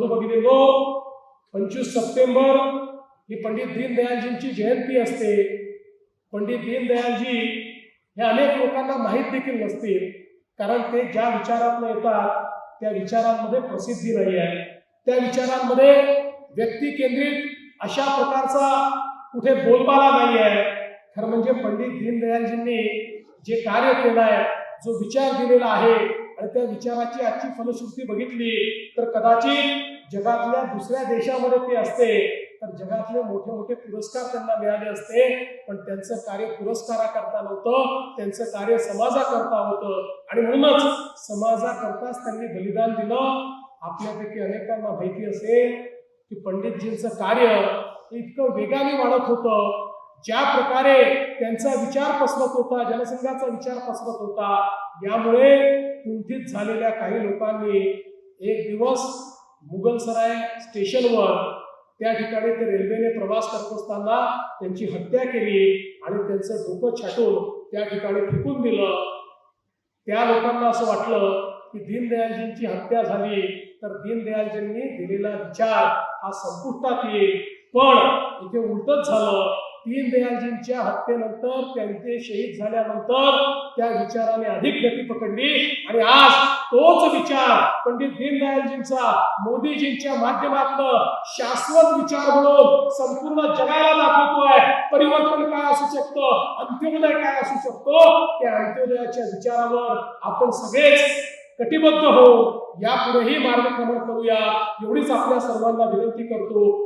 बंधू भगिनींनो पंचवीस सप्टेंबर ही पंडित दीनदयालजींची जयंती असते. पंडित दीनदयालजी हे अनेक लोकांना माहीत देखील नसतील कारण ते ज्या विचारातून येतात त्या विचारांमध्ये प्रसिद्धी नाही आहे. त्या विचारांमध्ये व्यक्ती केंद्रित अशा प्रकारचा कुठे बोलबाला नाही आहे. खरं म्हणजे पंडित दीनदयालजींनी जे कार्य केलं आहे जो विचार दिलेला आहे आणि त्या विचाराची आजची फलश्रुती बघितली तर कदाचित जगातल्या दुसऱ्या देशामध्ये ते असते तर जगातले मोठे मोठे पुरस्कार त्यांना मिळाले असते पण त्यांचं कार्य पुरस्काराकरता नव्हतं त्यांचं कार्य समाजाकरता होतं. आणि म्हणूनच समाजाकरताच त्यांनी बलिदान दिलं. आपल्यापैकी अनेकांना माहिती असेल की पंडितजींचं कार्य इतकं वेगाने वाढत होतं ज्या प्रकारे त्यांचा विचार पसरत होता जनसंघाचा विचार पसरत होता यामुळे कुंठित झालेल्या काही लोकांनी एक दिवस मुगलसराय स्टेशनवर त्या ठिकाणी ते रेल्वेने प्रवास करत असताना त्यांची हत्या केली आणि त्यांचं डोकं छाटून त्या ठिकाणी फेकून दिलं. त्या लोकांना असं वाटलं की दीनदयालजींची हत्या झाली तर दीनदयालजींनी दिलेला विचार हा संपुष्टात येईल. पण इथे उलटच झालं दीनदयालजींच्या हत्येनंतर त्यांचे शहीद झाल्यानंतर त्या विचाराने अधिक गती पकडली. आणि आज तोच विचार पंडित दीनदयालजींचा मोदीजींच्या माध्यमातून शाश्वत विचार म्हणून संपूर्ण जगाला दाखवतोय. परिवर्तन काय असू शकतं? अंत्योदय काय असू शकतो? त्या अंत्योदयाच्या विचारावर आपण सगळेच कटिबद्ध हो यापुढेही मार्गक्रमण करूया. एवढीच आपल्या सर्वांना विनंती करतो.